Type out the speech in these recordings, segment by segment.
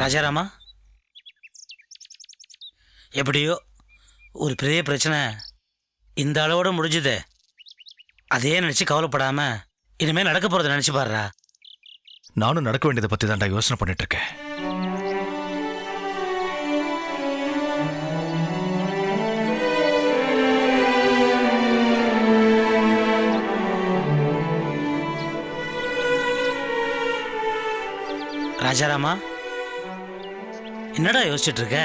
ராஜாராமா? எப்படியோ ஒரு பெரிய பிரச்சனை இந்த அளவோட முடிஞ்சுதே. அதையே நினச்சி கவலைப்படாம இனிமேல் நடக்க போகிறத நினச்சி பாருடா. நானும் நடக்க வேண்டியதை பத்தி தான்டா யோசனை பண்ணிட்டு இருக்கேன் ராஜாராமா? என்னடா யோசிச்சுட்டு இருக்க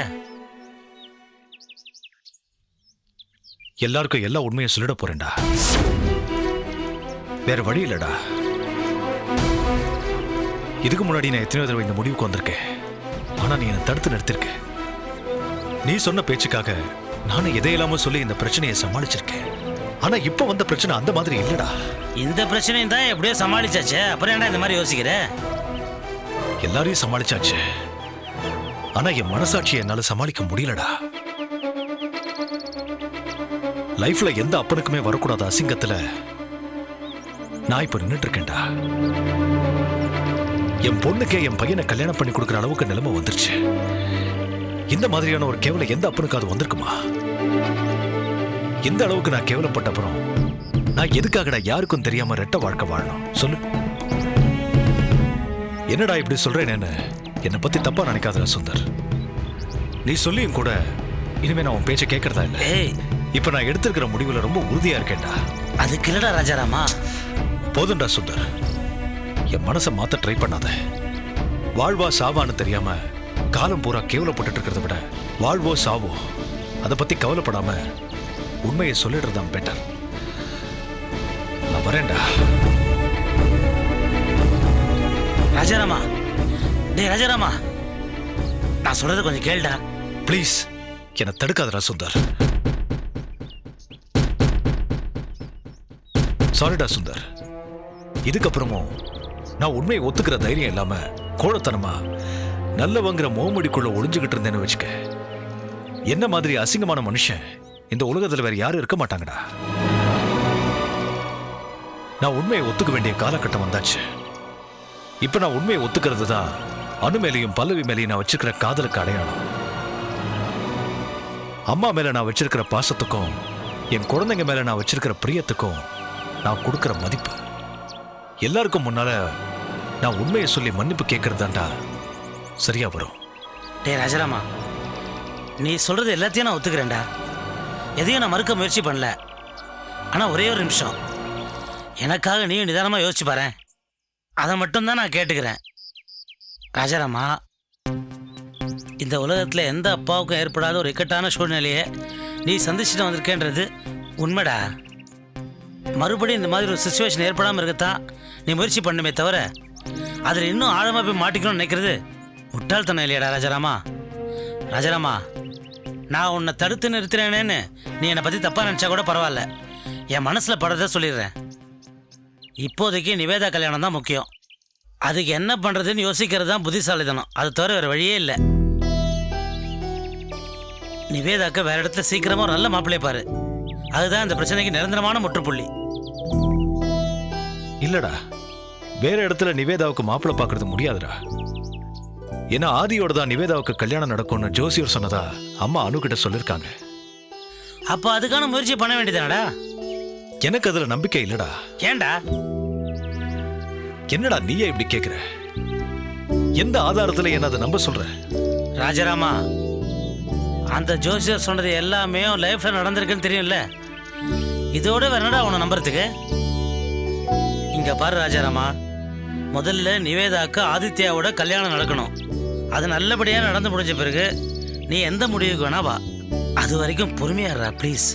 எல்லாருக்கும் எல்லா உண்மையை சொல்லிட போறேன்டா. வேற வழி இல்லடா. இதுக்கு முன்னாடி நான் எத்தனையோ தடவை இந்த முடிவுக்கு வந்திருக்கேன். ஆனா நீ என்னை தடுத்து நிறுத்திருக்க. நீ சொன்ன பேச்சுக்காக நானும் எதையெல்லாமோ சொல்லி இந்த பிரச்சனையை சமாளிச்சிருக்கேன். ஆனா இப்ப வந்த பிரச்சனை அந்த மாதிரி இல்லடா. இந்த பிரச்சனையும் தான் எப்படியோ சமாளிச்சாச்சே. அப்புறம் ஏன்டா இந்த மாதிரி யோசிக்கிற? எல்லாரையும் சமாளிச்சாச்சு. ஆனா என் மனசாட்சியை என்னால சமாளிக்க முடியலடா. லைஃப்ல எந்த அப்பனுக்குமே வரக்கூடாத அசிங்கத்துல நான் இப்ப நின்றுட்டு இருக்கேன்டா என் பொண்ணுக்கே என் பையனை கல்யாணம் பண்ணி கொடுக்குற அளவுக்கு நிலைமை வந்துருச்சு. இந்த மாதிரியான ஒரு கேவல எந்த அப்பனுக்கு அது வந்திருக்குமா? இந்த அளவுக்கு நான் கேவலப்பட்ட அப்புறம் நான் எதுக்காகடா யாருக்கும் தெரியாம ரெட்ட வாழ்க்கை வாழணும்? சொல்லு. என்னடா இப்படி சொல்றேன் நான் என்னை பத்தி தப்பா நினைக்காதடா சுந்தர். நீ சொல்லியும் கூட இனிமே நான் உன் பேச்சை கேட்கறதா இல்ல. ஏய். இப்ப நான் எடுத்திருக்கிற முடிவுல ரொம்ப உறுதியா இருக்கேன்டா. அதுக்கு இல்லடா ராஜாராமா. போதும்டா சுந்தர். என் மனசை மாத்த ட்ரை பண்ணாத. வாழ்வா சாவான்னு தெரியாம காலம் பூரா கேவலப்பட்டுட்டு இருக்கிறத விட வாழ்வோ சாவோ அதை பத்தி கவலைப்படாம உண்மையை சொல்லிடுறதான் பெட்டர் நான் வரேன்டா. ராஜாராமா. டேய் ராஜாராமா. நான் சொல்றது கொஞ்சம் கேளுடா. ப்ளீஸ். என்னை தடுக்காதடா சுந்தர். சாரிடா சுந்தர். இதுக்கப்புறமும் நான் உண்மையை ஒத்துக்கிற தைரியம் இல்லாம கோழத்தனமா நல்லவங்கிற மோமடிக்குள்ள ஒளிஞ்சுக்கிட்டு இருந்தேன்னு வச்சுக்க. என்ன மாதிரி அசிங்கமான மனுஷன் இந்த உலகத்தில் வேற யாரும் இருக்க மாட்டாங்கடா. நான் உண்மையை ஒத்துக்க வேண்டிய காலகட்டம் வந்தாச்சு. இப்ப நான் உண்மையை ஒத்துக்கிறது தான் அனு மேலையும் பல்லவி மேலையும் நான் வச்சிருக்கிற காதலுக்கு அடையாளம். அம்மா மேல நான் வச்சிருக்கிற பாசத்துக்கும் என் குழந்தைங்க மேல நான் வச்சிருக்கிற பிரியத்துக்கும் நான் கொடுக்குற மதிப்பு. எல்லாருக்கும் முன்னால நான் உண்மையை சொல்லி மன்னிப்பு கேட்கறதாண்டா சரியா வரும். டேய் ராஜாராமா நீ சொல்றது எல்லாத்தையும் நான் ஒத்துக்கிறேன்டா. எதையும் நான் மறுக்க முயற்சி பண்ணல. ஆனால் ஒரே ஒரு நிமிஷம். எனக்காக நீயும் நிதானமாக யோசிச்சு பாரு அதை மட்டும்தான் நான் கேட்டுக்கிறேன். ராஜாராமா இந்த உலகத்தில் எந்த அப்பாவுக்கும் ஏற்படாத ஒரு இக்கட்டான சூழ்நிலையை நீ சந்திச்சுட்டு வந்திருக்கேன்றது உண்மைடா. மறுபடியும் இந்த மாதிரி ஒரு சுச்சுவேஷன் ஏற்படாமல் இருக்கத்தான் நீ முயற்சி பண்ணுமே தவிர அதில் இன்னும் ஆழமாக போய் மாட்டிக்கணும்னு நினைக்கிறது முட்டாள்தனம் இல்லையாடா ராஜாராமா. ராஜாராமா நான் உன்னை தடுத்து நிறுத்துறேனேன்னு நீ என்னை பற்றி தப்பாக நினச்சா கூட பரவாயில்ல. என் மனசில் படுறத சொல்லிடுறேன். இப்போதைக்கு நிவேதா கல்யாணம் தான் முக்கியம். அதுக்கு என்ன பண்ணுறதுன்னு யோசிக்கிறது தான் புத்திசாலித்தனம். அது தவிர வேறு வழியே இல்லை. நிவேதாக்கு வேற இடத்துல சீக்கிரமா ஒரு நல்ல மாப்பிள்ளை பாரு. அதுதான் இந்த பிரச்சனைக்கு நிரந்தரமான முற்றுப்புள்ளி. இல்லடா. வேற இடத்துல நிவேதாவுக்கு மாப்பிள்ளை பார்க்கறது முடியாதுடா. ஏன்னா ஆதியோட தான் நிவேதாவுக்கு கல்யாணம் நடக்கும்னு ஜோசியர் சொன்னதா அம்மா அணுகிட்ட சொல்லிருக்காங்க. அப்போ அதுக்கான முயற்சி பண்ண வேண்டியதானடா எனக்கு அதுல நம்பிக்கை இல்லடா. ஏன்டா? என்னடா நீயே இப்படி கேக்குற? எந்த ஆதாரத்துல என்ன அதை நம்ப சொல்ற? ராஜாராமா அந்த ஜோசியர் சொன்னது எல்லாமே உன் லைஃப்ல நடந்திருக்குன்னு தெரியும்ல? இதோட வேற என்னடா உன்னை நம்புறதுக்கு? இங்க பாரு ராஜாராமா முதல்ல நிவேதாக்கு ஆதித்யாவோட கல்யாணம் நடக்கணும். அது நல்லபடியா நடந்து முடிஞ்ச பிறகு நீ எந்த முடிவுக்கு வேணா வா. அது வரைக்கும் பொறுமையாடுறா ப்ளீஸ்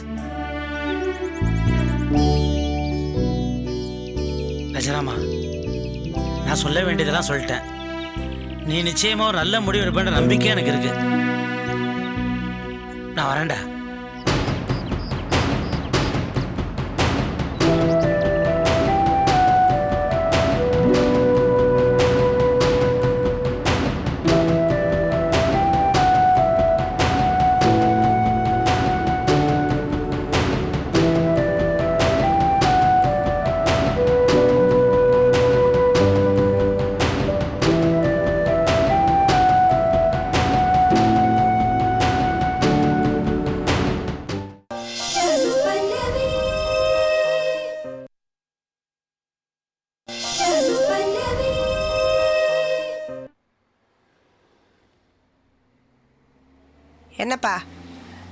ராஜாராமா நான் சொல்ல வேண்டியதெல்லாம் சொல்லிட்டேன். நீ நிச்சயமா ஒரு நல்ல முடிவு எடுப்பேன்ற நம்பிக்கை எனக்கு இருக்கு. நான் வரேன்டா.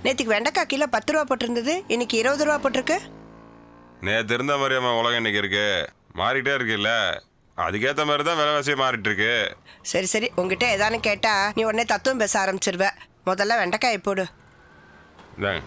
நேற்றுக்கு வெண்டைக்காய் கிலோ பத்து ரூபா போட்டிருந்தது. இன்னைக்கு இருபது ரூபா போட்டிருக்கு. நேற்று இருந்த மாதிரி அம்மா உலகம் இன்னைக்கு இருக்கு. மாறிட்டே இருக்குல்ல. அதுக்கேற்ற மாதிரி தான் விலைவாசி மாறிட்டு இருக்கு சரி சரி. உங்ககிட்ட ஏதானு கேட்டா நீ உடனே தத்துவம் பேச ஆரம்பிச்சிருவ. முதல்ல வெண்டைக்காயை போடு. இந்தாங்க.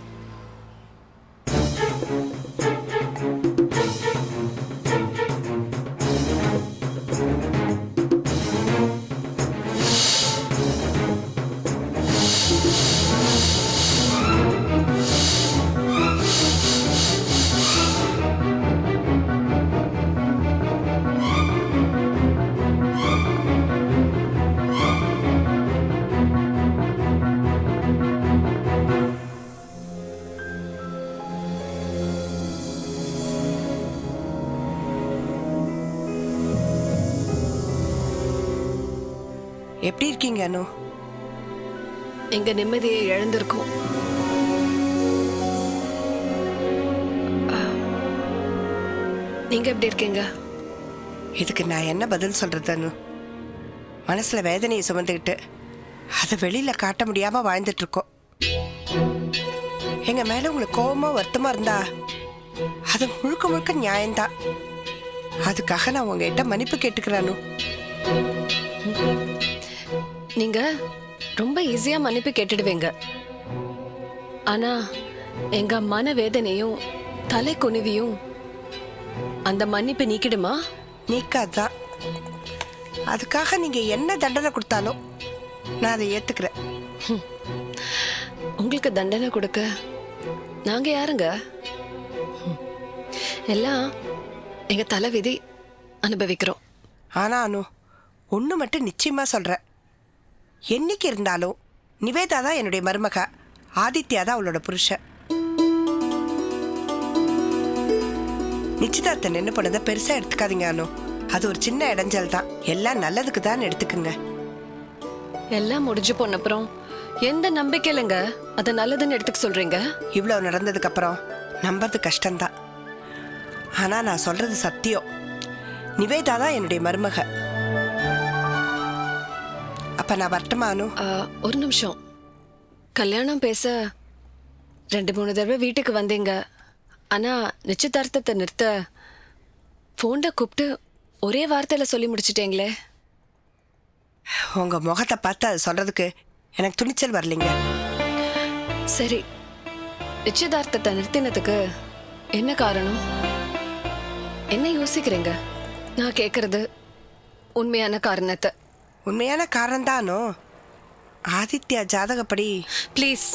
எப்படி இருக்கீங்க அனு? எங்க நிம்மதியை இழந்திருக்கோம். நீங்க எப்படி இருக்கீங்க? இதுக்கு நான் என்ன பதில் சொல்றது அனு? மனசுல வேதனையை சுமந்துக்கிட்டு அதை வெளியில காட்ட முடியாம வாழ்ந்துட்டு இருக்கோம் எங்க மேல உங்களுக்கு கோவமா வருத்தமா இருந்தா அது முழுக்க முழுக்க நியாயம்தான். அதுக்காக நான் உங்ககிட்ட மன்னிப்பு கேட்டுக்கிறேன் நீங்க ரொம்ப ஈஸியா மன்னிப்பு கேட்டுடுவீங்க. ஆனா எங்க மன வேதனையும் தலை குனிவியும் அந்த மன்னிப்பு நீக்கிடுமா? நீக்காதான் அதுக்காக நீங்க என்ன தண்டனை கொடுத்தாலும் நான் அதை ஏத்துக்கிறேன். உங்களுக்கு தண்டனை கொடுக்க நாங்க யாருங்க. எல்லாம் எங்க தலை விதி அனுபவிக்கிறோம். ஆனா அனு ஒன்று மட்டும் நிச்சயமா சொல்றேன். என்னைக்கு இருந்தாலும் நிவேதா தான் என்னுடைய மருமக. ஆதித்யா தான் அவளோட புருஷன். நிச்சயதார்த்தம் நின்று பண்ணதை பெருசா எடுத்துக்காதீங்க அனு. அது ஒரு சின்ன இடைஞ்சல் தான். எல்லாம் நல்லதுக்கு தான் எடுத்துக்குங்க. எல்லாம் முடிஞ்சு போன அப்புறம் எந்த நம்பிக்கையிலங்க அதை நல்லதுன்னு எடுத்துக்க சொல்றீங்க? இவ்வளவு நடந்ததுக்கு அப்புறம் நம்புறது கஷ்டம்தான். ஆனா நான் சொல்றது சத்தியம். நிவேதா தான் என்னுடைய மருமக. அப்ப நான் வரட்டுமா அனு? ஆ, ஒரு நிமிஷம். கல்யாணம் பேச ரெண்டு மூணு தடவை வீட்டுக்கு வந்தீங்க. ஆனா நிச்சயதார்த்தத்தை நிறுத்த ஃபோன்ல கூப்பிட்டு ஒரே வார்த்தையில சொல்லி முடிச்சிட்டீங்களே. உங்க முகத்தை பார்த்து அது சொல்றதுக்கு எனக்கு துணிச்சல் வரலைங்க. சரி. நிச்சயதார்த்தத்தை நிறுத்தினதுக்கு என்ன காரணம்? என்ன யோசிக்கிறீங்க? நான் கேட்கறது உண்மையான காரணத்தை. உண்மையான காரணம் தானோ ஆதித்யா ஜாதகப்படி. ப்ளீஸ்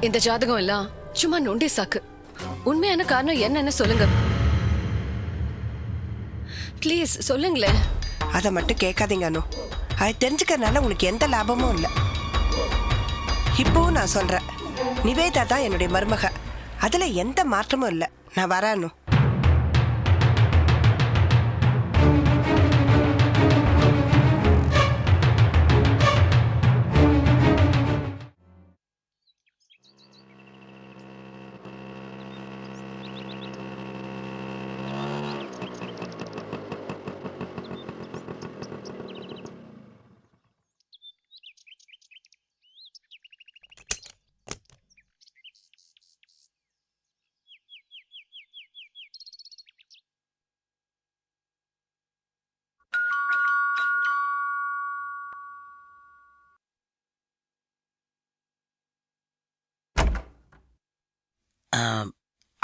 இந்த ஜாதகம் எல்லாம் சும்மா நொண்டி சாக்கு. உண்மையான காரணம் என்னன்னு சொல்லுங்க. ப்ளீஸ் சொல்லுங்களேன். அதை மட்டும் கேட்காதீங்க அனு. அது தெரிஞ்சுக்கறனால உங்களுக்கு எந்த லாபமும் இல்லை. இப்போவும் நான் சொல்றேன். நிவேதா தான் என்னுடைய மருமக. அதுல எந்த மாற்றமும் இல்லை. நான் வரேன்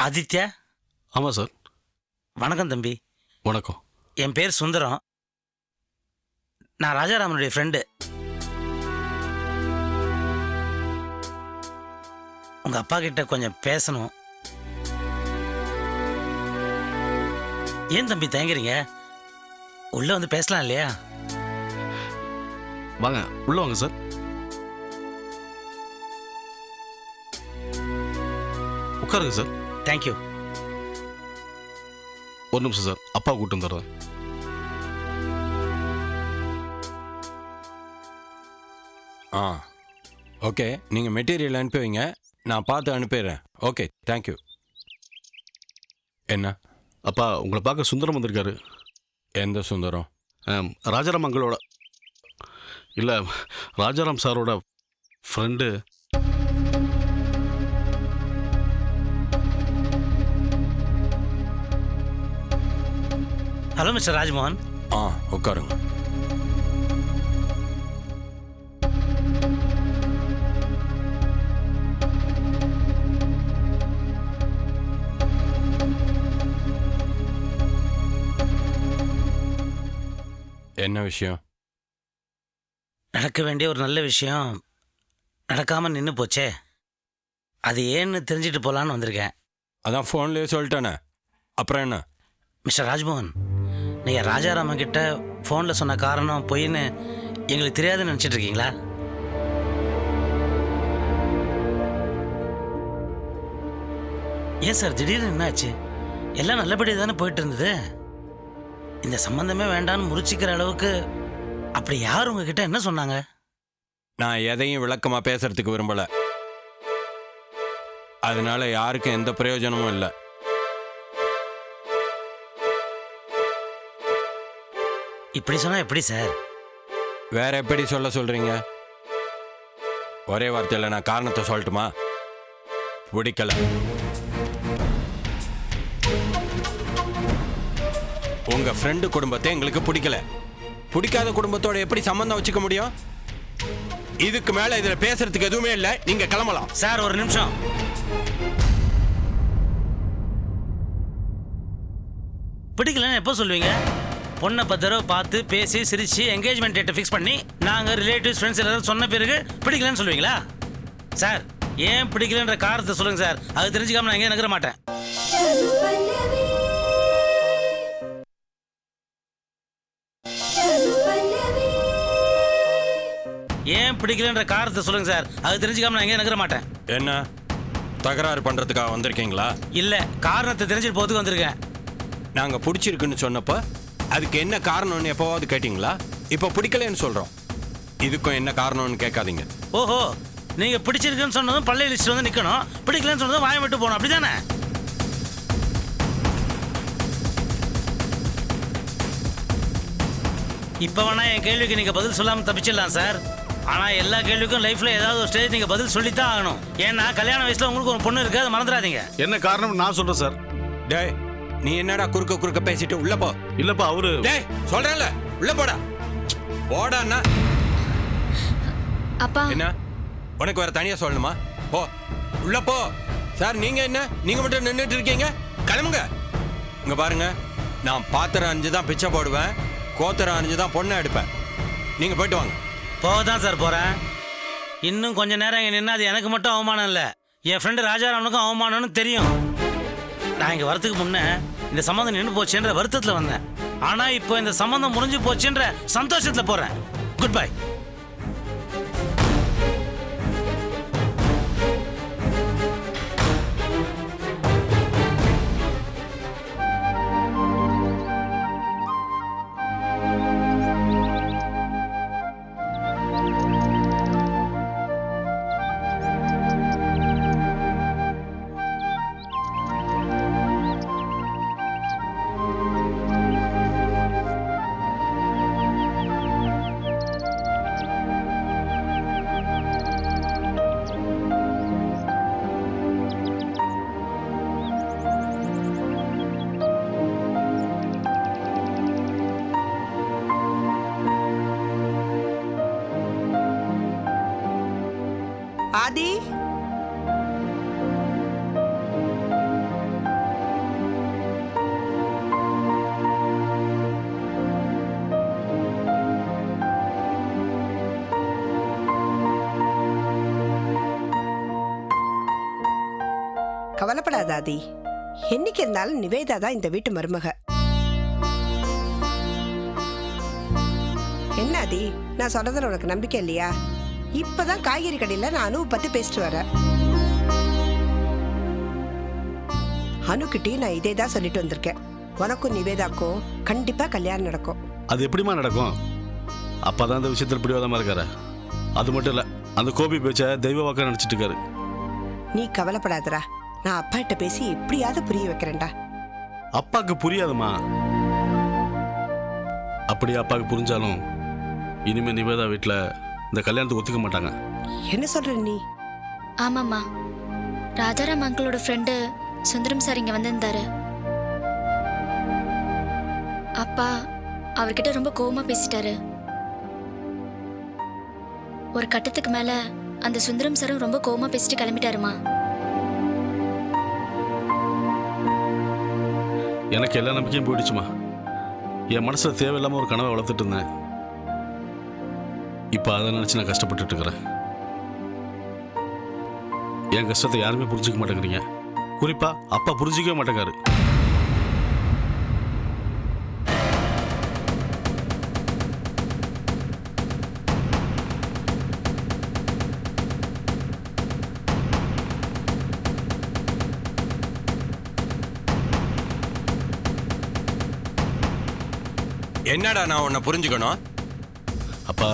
ஆதித்யா? ஆமாம் சார். வணக்கம் தம்பி. வணக்கம். என் பேர் சுந்தரம். நான் ராஜாராமனுடைய ஃப்ரெண்டு உங்க அப்பா கிட்ட கொஞ்சம் பேசணும். ஏன் தம்பி தயங்குறீங்க? உள்ள வந்து பேசலாம் இல்லையா? வாங்க உள்ள வாங்க சார். உட்காருங்க சார். தேங்க்யூ ஒரு நிமிஷம் சார். அப்பா கூட்டு வந்துடுறேன். ஆ. ஓகே நீங்கள் மெட்டீரியல் அனுப்பி வைங்க. நான் பார்த்து அனுப்பிடுறேன். ஓகே தேங்க்யூ என்ன? அப்பா உங்களை பார்க்க சுந்தரம் வந்திருக்காரு. எந்த சுந்தரம்? ஆம், ராஜாராம் அங்களோட இல்லை ராஜாராம் சாரோட ஃப்ரெண்டு ஹலோ மிஸ்டர் ராஜ்மோகன் ஆ உட்காருங்க. என்ன விஷயம்? நடக்க வேண்டிய ஒரு நல்ல விஷயம் நடக்காம நின்று போச்சே. அது ஏன்னு தெரிஞ்சுட்டு போலான்னு வந்திருக்கேன். அதான் ஃபோன்லேயே சொல்லிட்டேனே. அப்புறம் என்ன? மிஸ்டர் ராஜ்மோகன் நீங்கள் ராஜாராமன் கிட்ட ஃபோனில் சொன்ன காரணம் பொய்ன்னு எங்களுக்கு தெரியாதுன்னு நினச்சிட்டு இருக்கீங்களா? ஏன் சார் திடீர்னு என்னாச்சு? எல்லாம் நல்லபடியாக தானே போயிட்டு இருந்தது? இந்த சம்பந்தமே வேண்டான்னு முறிச்சிக்கிற அளவுக்கு அப்படி யார் உங்ககிட்ட என்ன சொன்னாங்க? நான் எதையும் விளக்கமாக பேசுறதுக்கு விரும்பலை. அதனால யாருக்கும் எந்த பிரயோஜனமும் இல்லை. இப்படி சொன்னால் எப்படி சார்? வேற எப்படி சொல்ல சொல்றீங்க? ஒரே வார்த்தையில் நான் காரணத்தை சொல்லட்டுமா? பிடிக்கல. உங்க ஃப்ரெண்டு குடும்பத்தை எங்களுக்கு பிடிக்கல. பிடிக்காத குடும்பத்தோட எப்படி சம்பந்தம் வச்சுக்க முடியும்? இதுக்கு மேல இதுல பேசுறதுக்கு எதுவுமே இல்லை. நீங்க கிளம்பலாம். சார் ஒரு நிமிஷம். பிடிக்கலன்னு எப்போ சொல்லுவீங்க? பொண்ணை பத்து தடவை பார்த்து பேசி சிரிச்சு என்கேஜ்மெண்ட் டேட்டை ஃபிக்ஸ் பண்ணி நாங்கள் ரிலேட்டிவ்ஸ் ஃப்ரெண்ட்ஸ் எல்லாரும் சொன்ன பிறகு பிடிக்கலன்னு சொல்லுவீங்களா? சார் ஏன் பிடிக்கலன்ற காரணத்தை சொல்லுங்க சார். அது தெரிஞ்சுக்காம நான் எங்கேயும் நகர மாட்டேன். ஏன் பிடிக்கலன்ற காரணத்தை சொல்லுங்க சார். அது தெரிஞ்சுக்காம நான் எங்கேயும் நகர மாட்டேன். என்ன? தகராறு பண்றதுக்காக வந்திருக்கீங்களா? இல்ல காரணத்தை தெரிஞ்சுட்டு போறதுக்கு வந்திருக்கேன். நாங்க பிடிச்சிருக்குன்னு சொன்னப்ப அதுக்கு என்ன காரணம்னு எப்போவாவது கேட்டிங்களா? இப்போ பிடிக்கலன்னு சொல்றோம். இதுக்கும் என்ன காரணம்னு கேட்காதீங்க. ஓஹோ நீங்க பிடிச்சிருக்குன்னு சொன்னதும் பள்ளி லிஸ்ட் வந்து நிக்கணும். பிடிக்கலன்னு சொன்னதும் வாயை விட்டு போகணும். அப்படிதானே? இப்போ வேணா என் கேள்விக்கு நீங்க பதில் சொல்லாம தப்பிச்சிடலாம் சார். ஆனா எல்லா கேள்விக்கும் லைஃப்ல ஏதாவது ஒரு ஸ்டேஜ் நீங்க பதில் சொல்லித்தான் ஆகணும். ஏன்னா கல்யாண வயசுல உங்களுக்கு ஒரு பொண்ணு இருக்கு அதை மறந்துடாதீங்க. என்ன காரணம் நான் சொல்றேன் சார். டேய் நீ என்னடா குறுக்க குறுக்க பேசிட்டு உள்ள போ. இல்லப்பா அவரு டேய் சொல்றேன்ல. உள்ள போடா. போடான்னா. அப்பா. என்ன? உனக்கு வேற தனியா சொல்லணுமா? போ. உள்ள போ. சார் நீங்க என்ன? நீங்க மட்டும் நின்றுட்டு இருக்கீங்க? கிளம்புங்க. இங்க பாருங்க. நான் பாத்திரம் அணிஞ்சு தான் பிச்சை போடுவேன். கோத்திரம் அணிஞ்சு தான் பொண்ணை எடுப்பேன். நீங்க போயிட்டு வாங்க. போக தான் சார் போறேன். இன்னும் கொஞ்ச நேரம் இங்க நின்னா அது எனக்கு மட்டும் அவமானம் இல்ல. என் ஃப்ரெண்டு ராஜாராமனுக்கும் அவமானம்னு தெரியும். நான் இங்க வரதுக்கு முன்ன இந்த சம்மந்தம் நின்று போச்சுன்ற வருத்தத்துல வந்தேன். ஆனா இப்போ இந்த சம்மந்தம் முடிஞ்சு போச்சுன்ற சந்தோஷத்துல போறேன். Good bye Aadhi? கவலைப்படாத ஆதி. என்னைக்கு இருந்தாலும் நிவேதா தான் இந்த வீட்டு மருமக. என்ன ஆதி? நான் சொல்றதுல உனக்கு நம்பிக்கை இல்லையா? இப்பதான் காய்கறி கடையில நான் அனுவை பத்தி பேசிட்டு வரேன். அனுக்கிட்டே நான் இதே தான் சொல்லிட்டு வந்திருக்கேன். உனக்கும் நிவேதாக்கும் கண்டிப்பா கல்யாணம் நடக்கும். அது எப்படிமா நடக்கும்? அப்பா தான் இந்த விஷயத்தில் பிடிவாதமா இருக்காரு. அது மட்டும் இல்ல அந்த கோபி பேச்ச தெய்வ வாக்கா நினைச்சிட்டு இருக்காரு. நீ கவலைப்படாதடா. நான் அப்பா கிட்ட பேசி எப்படியாவது புரிய வைக்கிறேன்டா. அப்பாவுக்கு புரியாதுமா? அப்படி அப்பாவுக்கு புரிஞ்சாலும் இனிமே நிவேதா வீட்டில் இந்த கல்யாணத்துக்கு ஒத்துக்க மாட்டாங்க. என்ன சொல்ற நீ? ஆமாம்மா. ராஜாராம் அங்கிளோட ஃப்ரெண்டு சுந்தரம் சார் இங்க வந்திருந்தாரு. அப்பா அவர்கிட்ட ரொம்ப கோவமா பேசிட்டாரு. ஒரு கட்டத்துக்கு மேல அந்த சுந்தரம் சாரும் ரொம்ப கோவமா பேசிட்டு கிளம்பிட்டாருமா. எனக்கு எல்லா நம்பிக்கையும் போயிடுச்சுமா. என் மனசில் தேவையில்லாமல் ஒரு கனவை வளர்த்துட்டு இருந்தேன். இப்போ அதை நினச்சி நான் கஷ்டப்பட்டுட்டு இருக்கிறேன். என் கஷ்டத்தை யாருமே புரிஞ்சுக்க மாட்டேங்கிறீங்க. குறிப்பா அப்பா புரிஞ்சிக்கவே மாட்டேங்காரு. என்னடா நான் உன்னை புரிஞ்சுக்கணும்? அப்பா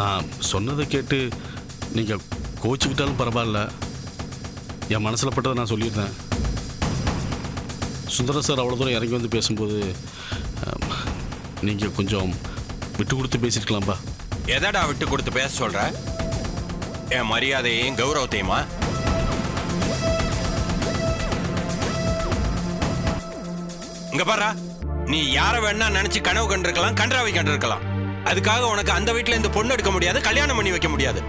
நான் சொன்னதை கேட்டு நீங்கள் கோச்சிக்கிட்டாலும் பரவாயில்ல. என் மனசில் பட்டதை நான் சொல்லியிருந்தேன். சுந்தர சார் அவ்வளோ தூரம் இறங்கி வந்து பேசும்போது நீங்கள் கொஞ்சம் விட்டு கொடுத்து பேசியிருக்கலாம்ப்பா எதடா விட்டு கொடுத்து பேச சொல்கிற என் மரியாதையையும் கௌரவத்தையுமா? இங்க பாரு நீ யார வேணா நினைச்சு கனவு கண்டிருக்கலாம் கன்றாவை கண்டிருக்கலாம். அதுக்காக உனக்கு அந்த வீட்ல இருந்து பொண்ணு எடுக்க முடியாது கல்யாணம் பண்ணி வைக்க முடியாது.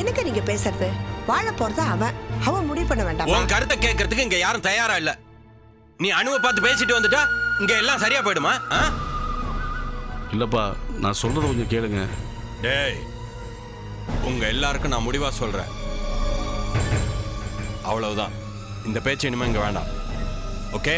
எனக்கு நீங்க பேசுறது? வாழ போறது அவன்? அவன் முடிவு பண்ண வேண்டாமா? உன் கருத்தை கேட்கறதுக்கு இங்க யாரும் தயாரா இல்ல. நீ அணுவை பார்த்து பேசிட்டு வந்துட்டா இங்க எல்லாம் சரியா போயிடுமா? ஆ? இல்லைப்பா நான் சொல்கிறத கொஞ்சம் கேளுங்க. டேய் உங்க எல்லாருக்கும் நான் முடிவா சொல்றேன். அவ்வளவுதான். இந்த பேச்சு இனிமே இங்கே வேண்டாம். ஓகே